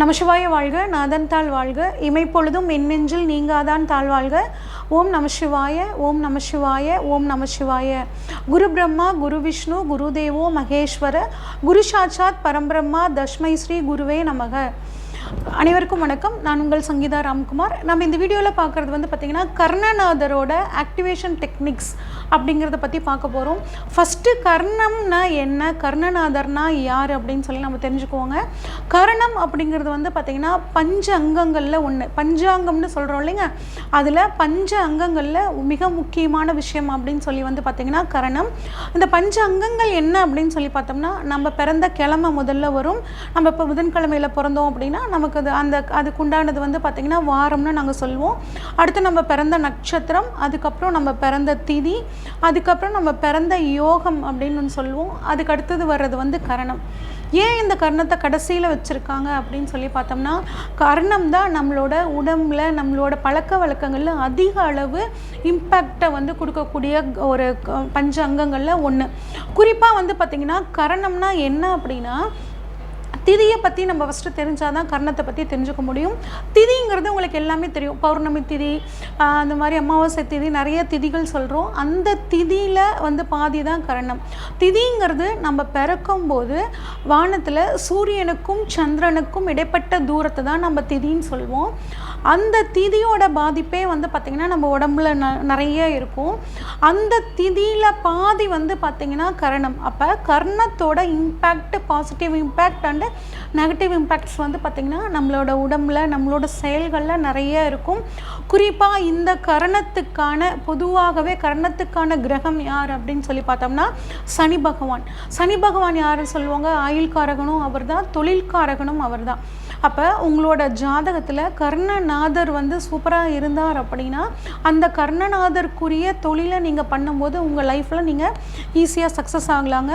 நமசிவாய வாழ்க நாதன் தாழ் வாழ்க. இமைப்பொழுதும் எண்ணெஞ்சில் நீங்காதான் தாழ் வாழ்க. ஓம் நமசிவாய ஓம் நமசிவாய ஓம் நமசிவாய. குரு பிரம்மா குரு விஷ்ணு குரு தேவோ மகேஸ்வர. குரு சாட்சாத் பரம்பிரம்மா தஷ்மை ஸ்ரீ குருவே நமக. அனைவருக்கும் வணக்கம். நான் உங்கள் சங்கீதா ராம்குமார். நம்ம இந்த வீடியோவில் பார்க்குறது வந்து பார்த்திங்கன்னா கர்ணநாதரோட ஆக்டிவேஷன் டெக்னிக்ஸ் அப்படிங்கிறத பற்றி பார்க்க போகிறோம் ஃபஸ்ட்டு கர்ணம்னா என்ன? கர்ணநாதர்னா யார்? அப்படின்னு சொல்லி நம்ம தெரிஞ்சுக்குவோங்க. கர்ணம் அப்படிங்கிறது வந்து பார்த்திங்கன்னா பஞ்ச அங்கங்களில் ஒன்று பஞ்சாங்கம்னு சொல்கிறோம் இல்லைங்க? அதில் பஞ்ச அங்கங்களில் மிக முக்கியமான விஷயம் அப்படின்னு சொல்லி வந்து பார்த்திங்கன்னா கரணம். இந்த பஞ்ச அங்கங்கள் என்ன அப்படின்னு சொல்லி பார்த்தோம்னா நம்ம பிறந்த கிழமை முதல்ல வரும். நம்ம இப்போ புதன்கிழமையில் பிறந்தோம் அப்படின்னா நமக்கு அது அந்த அதுக்கு உண்டானது வந்து பார்த்திங்கன்னா வாரம்னு நாங்கள் சொல்லுவோம். அடுத்து நம்ம பிறந்த நட்சத்திரம் அதுக்கப்புறம் நம்ம பிறந்த திதி அதுக்கப்புறம் நம்ம பிறந்த யோகம் அப்படின்னு ஒன்று சொல்லுவோம். அதுக்கு அடுத்தது வர்றது வந்து கரணம். ஏன் இந்த கர்ணத்தை கடைசியில் வச்சுருக்காங்க அப்படின்னு சொல்லி பார்த்தோம்னா கர்ணம் தான் நம்மளோட உடம்புல நம்மளோட பழக்க வழக்கங்களில் அதிக அளவு இம்பேக்டை வந்து கொடுக்கக்கூடிய ஒரு பஞ்ச அங்கங்களில் ஒன்று குறிப்பாக வந்து பார்த்திங்கன்னா கரணம்னா என்ன அப்படின்னா திதியை பற்றி நம்ம ஃபஸ்ட்டு தெரிஞ்சால் தான் கர்ணத்தை பற்றி தெரிஞ்சுக்க முடியும். திதிங்கிறது உங்களுக்கு எல்லாமே தெரியும். பௌர்ணமி திதி அந்த மாதிரி அமாவாசை திதி நிறைய திதிகள் சொல்கிறோம் அந்த திதியில் வந்து பாதி தான் கரணம். திதிங்கிறது நம்ம பிறக்கும்போது வானத்தில் சூரியனுக்கும் சந்திரனுக்கும் இடைப்பட்ட தூரத்தை தான் நம்ம திதின்னு சொல்லுவோம். அந்த திதியோட பாதிப்பே வந்து பார்த்திங்கன்னா நம்ம உடம்புல ந நிறைய இருக்கும். அந்த திதியில் பாதி வந்து பார்த்திங்கன்னா கரணம். அப்போ கர்ணத்தோட impact positive impact and negative impacts வந்து பார்த்திங்கன்னா நம்மளோட உடம்புல நம்மளோட செயல்களில் நிறைய இருக்கும். குறிப்பாக இந்த கரணத்துக்கான பொதுவாகவே கரணத்துக்கான கிரகம் யார் அப்படின்னு சொல்லி பார்த்தோம்னா சனி பகவான். சனி பகவான் யாருன்னு சொல்லுவாங்க? ஆயுள்காரகனும் அவர் தான் தொழில்காரகனும் அவர் தான் அப்போ உங்களோட ஜாதகத்தில் கர்ணநாதர் வந்து சூப்பராக இருந்தார் அப்படின்னா அந்த கர்ணநாதருக்குரிய தொழிலை நீங்கள் பண்ணும்போது உங்கள் லைஃப்பில் நீங்கள் ஈஸியாக சக்ஸஸ் ஆகலாங்க.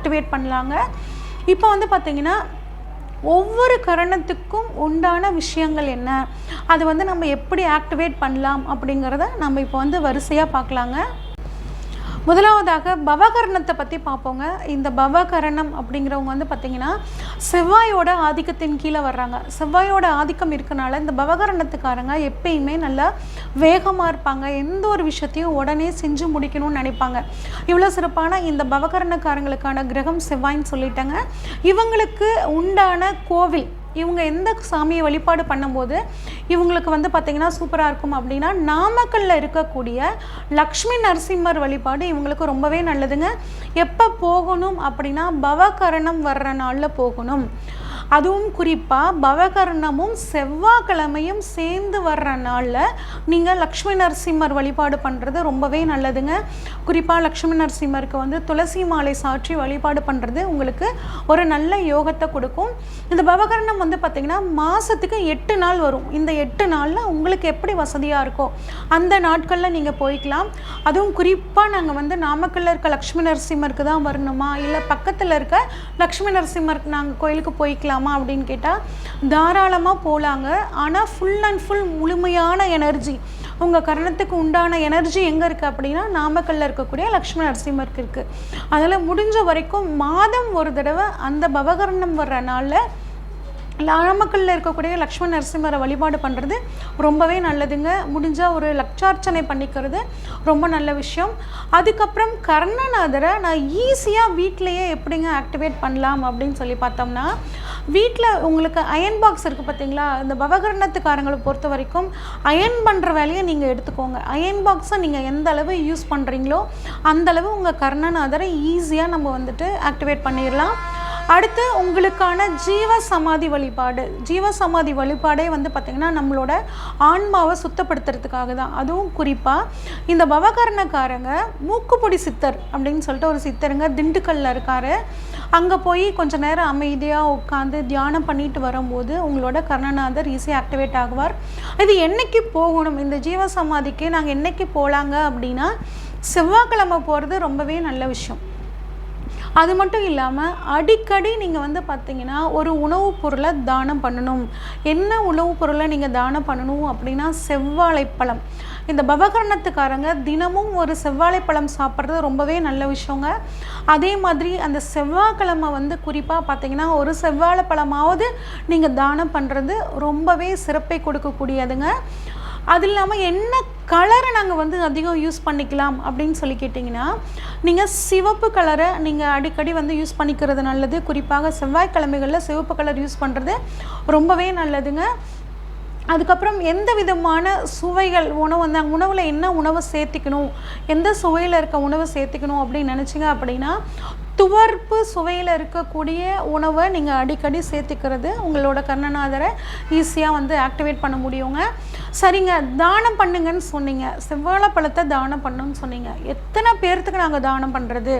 ஆக்டிவேட் பண்ணலாங்க. இப்போ வந்து பார்த்திங்கன்னா ஒவ்வொரு கரணத்துக்கும் உண்டான விஷயங்கள் என்ன? அது வந்து நம்ம எப்படி ஆக்டிவேட் பண்ணலாம் அப்படிங்கிறத நம்ம இப்போ வந்து வரிசையாக பார்க்கலாங்க. முதலாவதாக பவகரணத்தை பற்றி பார்ப்போங்க. இந்த பவகரணம் அப்படிங்கிறவங்க வந்து பார்த்திங்கன்னா செவ்வாயோட ஆதிக்கத்தின் கீழே வர்றாங்க. செவ்வாயோட ஆதிக்கம் இருக்கனால இந்த பவகரணத்துக்காரங்க எப்பயுமே நல்லா வேகமாக இருப்பாங்க. எந்த ஒரு விஷயத்தையும் உடனே செஞ்சு முடிக்கணும்னு நினைப்பாங்க. இவ்வளோ சிறப்பான இந்த பவகரணக்காரங்களுக்கான கிரகம் செவ்வாய்ன்னு சொல்லிட்டாங்க. இவங்களுக்கு உண்டான கோவில் இவங்க எந்த சாமியை வழிபாடு பண்ணும்போது இவங்களுக்கு வந்து பார்த்திங்கன்னா சூப்பராக இருக்கும் அப்படின்னா நாமக்கல்லில் இருக்கக்கூடிய லக்ஷ்மி நரசிம்மர் வழிபாடு இவங்களுக்கு ரொம்பவே நல்லதுங்க. எப்போ போகணும் அப்படின்னா பவகரணம் வர்ற நாளில் போகணும். அதுவும் குறிப்பாக பவகரணமும் செவ்வாய்க்கிழமையும் சேர்ந்து வர்ற நாளில் நீங்கள் லக்ஷ்மி நரசிம்மர் வழிபாடு பண்ணுறது ரொம்பவே நல்லதுங்க. குறிப்பாக லக்ஷ்மி நரசிம்மருக்கு வந்து துளசி மாலை சாற்றி வழிபாடு பண்ணுறது உங்களுக்கு ஒரு நல்ல யோகத்தை கொடுக்கும். இந்த பவகரணம் வந்து பார்த்திங்கன்னா மாதத்துக்கு எட்டு நாள் வரும். இந்த எட்டு நாளில் உங்களுக்கு எப்படி வசதியாக இருக்கோ அந்த நாட்களில் நீங்கள் போய்க்கலாம். அதுவும் குறிப்பாக நாங்கள் வந்து நாமக்கல்லில் இருக்க லக்ஷ்மி நரசிம்மருக்கு தான் வரணுமா? இல்லை பக்கத்தில் இருக்க லக்ஷ்மி நரசிம்மருக்கு நாங்கள் கோயிலுக்கு போய்க்கலாம்? அப்படின்னு கேட்டால் தாராளமாக போகலாங்க ஆனால் ஃபுல் அண்ட் ஃபுல் முழுமையான எனர்ஜி உங்கள் கரணத்துக்கு உண்டான எனர்ஜி எங்கே இருக்குது அப்படின்னா நாமக்கல்ல இருக்கக்கூடிய லக்ஷ்மண நரசிம்மருக்கு இருக்குது அதில் முடிஞ்ச வரைக்கும் மாதம் ஒரு தடவை அந்த பவகரணம் வர்ற நாளில் நாமக்கல்ல இருக்கக்கூடிய லக்ஷ்மண நரசிம்மரை வழிபாடு பண்ணுறது ரொம்பவே நல்லதுங்க. முடிஞ்சால் ஒரு லக் உச்சார்ச்சனை பண்ணிக்கிறது ரொம்ப நல்ல விஷயம். அதுக்கப்புறம் கர்ணநாதரை நான் ஈஸியாக வீட்லேயே எப்படிங்க ஆக்டிவேட் பண்ணலாம் அப்படின்னு சொல்லி பார்த்தோம்னா வீட்டில் உங்களுக்கு அயன் பாக்ஸ் இருக்குது பார்த்தீங்களா? இந்த பவகரணத்துக்காரங்களை பொறுத்த வரைக்கும் அயன் பண்ணுற வேலையை நீங்கள் எடுத்துக்கோங்க. அயன் பாக்ஸை நீங்கள் எந்த அளவு யூஸ் பண்ணுறீங்களோ அந்த அளவு உங்கள் கர்ணநாதரை ஈஸியாக நம்ம வந்துட்டு ஆக்டிவேட் பண்ணிடலாம். அடுத்து உங்களுக்கான ஜீவ சமாதி வழிபாடு. ஜீவ சமாதி வழிபாடே வந்து பார்த்திங்கன்னா நம்மளோட ஆன்மாவை சுத்தப்படுத்துறதுக்காக தான். அதுவும் குறிப்பாக இந்த பவகரணக்காரங்க மூக்குப்பொடி சித்தர் அப்படின்னு சொல்லிட்டு ஒரு சித்தருங்க திண்டுக்கல்ல இருக்காரு. அங்கே போய் கொஞ்சம் நேரம் அமைதியாக உட்காந்து தியானம் பண்ணிட்டு வரும்போது உங்களோட கர்ணநாதர் ஈஸியாக ஆக்டிவேட் ஆகுவார். இது என்றைக்கு போகணும்? இந்த ஜீவ சமாதிக்கு நாங்கள் என்னைக்கு போகலாங்க அப்படின்னா செவ்வாய்க்கிழமை போகிறது ரொம்பவே நல்ல விஷயம். அது மட்டும் இல்லாமல் அடிக்கடி நீங்கள் வந்து பார்த்தீங்கன்னா ஒரு உணவுப் பொருளை தானம் பண்ணணும். என்ன உணவுப் பொருளை நீங்கள் தானம் பண்ணணும் அப்படின்னா செவ்வாழைப்பழம் இந்த பவகரணத்துக்காரங்க தினமும் ஒரு செவ்வாழைப்பழம் சாப்பிட்றது ரொம்பவே நல்ல விஷயங்க. அதே மாதிரி அந்த செவ்வாய்க்கிழமை வந்து குறிப்பாக பார்த்தீங்கன்னா ஒரு செவ்வாழைப்பழமாவது நீங்கள் தானம் பண்ணுறது ரொம்பவே சிறப்பை கொடுக்கக்கூடியதுங்க. அது இல்லாமல் என்ன கலரை நாங்கள் வந்து அதிகம் யூஸ் பண்ணிக்கலாம் அப்படின்னு சொல்லி கேட்டிங்கன்னா நீங்கள் சிவப்பு கலரை நீங்கள் அடிக்கடி வந்து யூஸ் பண்ணிக்கிறது நல்லது. குறிப்பாக செவ்வாய்க்கிழமைகளில் சிவப்பு கலர் யூஸ் பண்ணுறது ரொம்பவே நல்லதுங்க. அதுக்கப்புறம் எந்த விதமான சுவைகள் உணவு அந்த உணவில் என்ன உணவை சேர்த்திக்கணும் எந்த சுவையில் இருக்க உணவை சேர்த்திக்கணும் அப்படின்னு நினச்சிங்க அப்படின்னா துவர்ப்பு சுவையில் இருக்கக்கூடிய உணவை நீங்கள் அடிக்கடி சேர்த்துக்கிறது உங்களோட கர்ணநாதரை ஈஸியாக வந்து ஆக்டிவேட் பண்ண முடியுங்க. சரிங்க தானம் பண்ணுங்கன்னு சொன்னீங்க. செவ்வாழைப்பழத்தை தானம் பண்ணுன்னு சொன்னீங்க. எத்தனை பேர்த்துக்கு நாங்கள் தானம் பண்ணுறது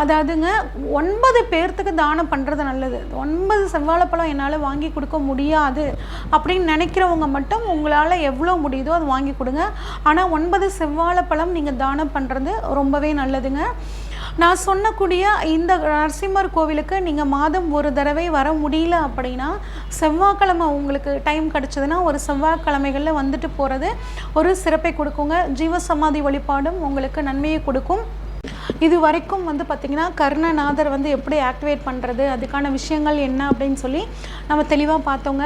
அதாவதுங்க ஒன்பது பேர்த்துக்கு தானம் பண்ணுறது நல்லது. ஒன்பது செவ்வாழைப்பழம் என்னால் வாங்கி கொடுக்க முடியாது அப்படின்னு நினைக்கிறவங்க மட்டும் உங்களால் எவ்வளோ முடியுதோ அது வாங்கி கொடுங்க. ஆனால் ஒன்பது செவ்வாழைப்பழம் நீங்கள் தானம் பண்ணுறது ரொம்பவே நல்லதுங்க. நான் சொன்னக்கூடிய இந்த நரசிம்மர் கோவிலுக்கு நீங்கள் மாதம் ஒரு தடவை வர முடியல அப்படின்னா செவ்வாய்க்கிழமை உங்களுக்கு டைம் கிடச்சதுன்னா ஒரு செவ்வாய்க்கிழமைகளில் வந்துட்டு போகிறது ஒரு சிறப்பை கொடுக்குங்க. ஜீவசமாதி வழிபாடும் உங்களுக்கு நன்மையை கொடுக்கும். இது வரைக்கும் வந்து பார்த்திங்கன்னா கர்ணநாதர் வந்து எப்படி ஆக்டிவேட் பண்ணுறது அதுக்கான விஷயங்கள் என்ன அப்படின்னு சொல்லி நம்ம தெளிவாக பார்த்தோங்க.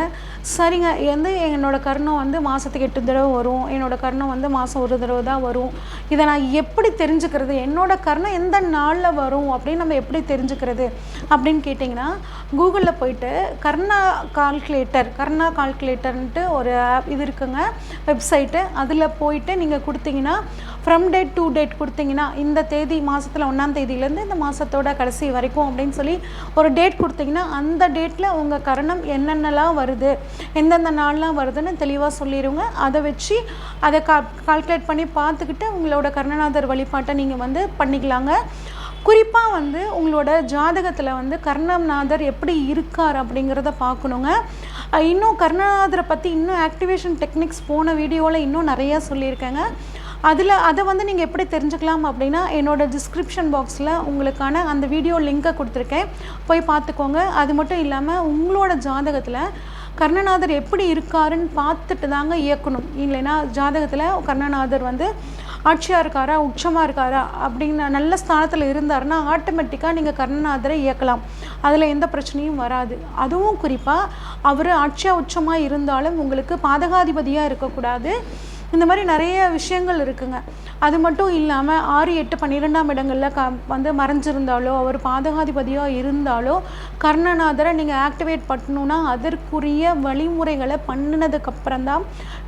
சரிங்க வந்து என்னோடய கர்ணம் வந்து மாதத்துக்கு எட்டு தடவை வரும். என்னோடய கர்ணம் வந்து மாதம் ஒரு தடவை தான் வரும். இதை நான் எப்படி தெரிஞ்சுக்கிறது? என்னோட கர்ணம் எந்த நாளில் வரும் அப்படின்னு நம்ம எப்படி தெரிஞ்சுக்கிறது அப்படின்னு கேட்டிங்கன்னா கூகுளில் போயிட்டு கர்ணா கால்குலேட்டர் கர்ணா கால்குலேட்டர்ன்ட்டு ஒரு ஆப் இது இருக்குங்க. வெப்சைட்டு அதில் போயிட்டு நீங்கள் கொடுத்தீங்கன்னா ஃப்ரம் டேட் டு டேட் கொடுத்தீங்கன்னா இந்த தேதி மாதத்தில் ஒன்றாம் தேதியிலேருந்து இந்த மாதத்தோட கடைசி வரைக்கும் அப்படின்னு சொல்லி ஒரு டேட் கொடுத்தீங்கன்னா அந்த டேட்டில் உங்கள் கரணம் என்னென்னலாம் வருது எந்தெந்த நாள்லாம் வருதுன்னு தெளிவாக சொல்லிடுங்க அதை வச்சு அதை கா கால்குலேட் பண்ணி பார்த்துக்கிட்டு உங்களோட கர்ணநாதர் வழிபாட்டை நீங்கள் வந்து பண்ணிக்கலாங்க. குறிப்பாக வந்து உங்களோட ஜாதகத்தில் வந்து கர்ணநாதர் எப்படி இருக்கார் அப்படிங்கிறத பார்க்கணுங்க. இன்னும் கர்ணநாதரை பற்றி இன்னும் ஆக்டிவேஷன் டெக்னிக்ஸ் போன வீடியோவில் இன்னும் நிறையா சொல்லியிருக்கேங்க. அதில் அதை வந்து நீங்கள் எப்படி தெரிஞ்சுக்கலாம் அப்படின்னா என்னோட டிஸ்கிரிப்ஷன் பாக்ஸில் உங்களுக்கான அந்த வீடியோ லிங்க்கை கொடுத்துருக்கேன். போய் பார்த்துக்கோங்க. அது மட்டும் இல்லாமல் உங்களோட ஜாதகத்தில் கர்ணநாதர் எப்படி இருக்காருன்னு பார்த்துட்டு தாங்க இயக்கணும். இல்லைன்னா ஜாதகத்தில் கர்ணநாதர் வந்து ஆட்சியாக இருக்காரா உச்சமாக இருக்காரா அப்படிங்கிற நல்ல ஸ்தானத்தில் இருந்தாருன்னா ஆட்டோமேட்டிக்காக நீங்கள் கர்ணநாதரை இயக்கலாம். அதில் எந்த பிரச்சனையும் வராது. அதுவும் குறிப்பாக அவர் ஆட்சியாக உச்சமாக இருந்தாலும் உங்களுக்கு பாதகாதிபதியாக இருக்கக்கூடாது. இந்த மாதிரி நிறைய விஷயங்கள் இருக்குங்க. அது மட்டும் இல்லாமல் ஆறு எட்டு பன்னிரெண்டாம் இடங்களில் க வந்து மறைஞ்சிருந்தாலோ அவர் பாதகாதிபதியாக இருந்தாலோ கர்ணநாதரை நீங்கள் ஆக்டிவேட் பண்ணணுன்னா அதற்குரிய வழிமுறைகளை பண்ணினதுக்கப்புறம் தான்